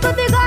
But they go.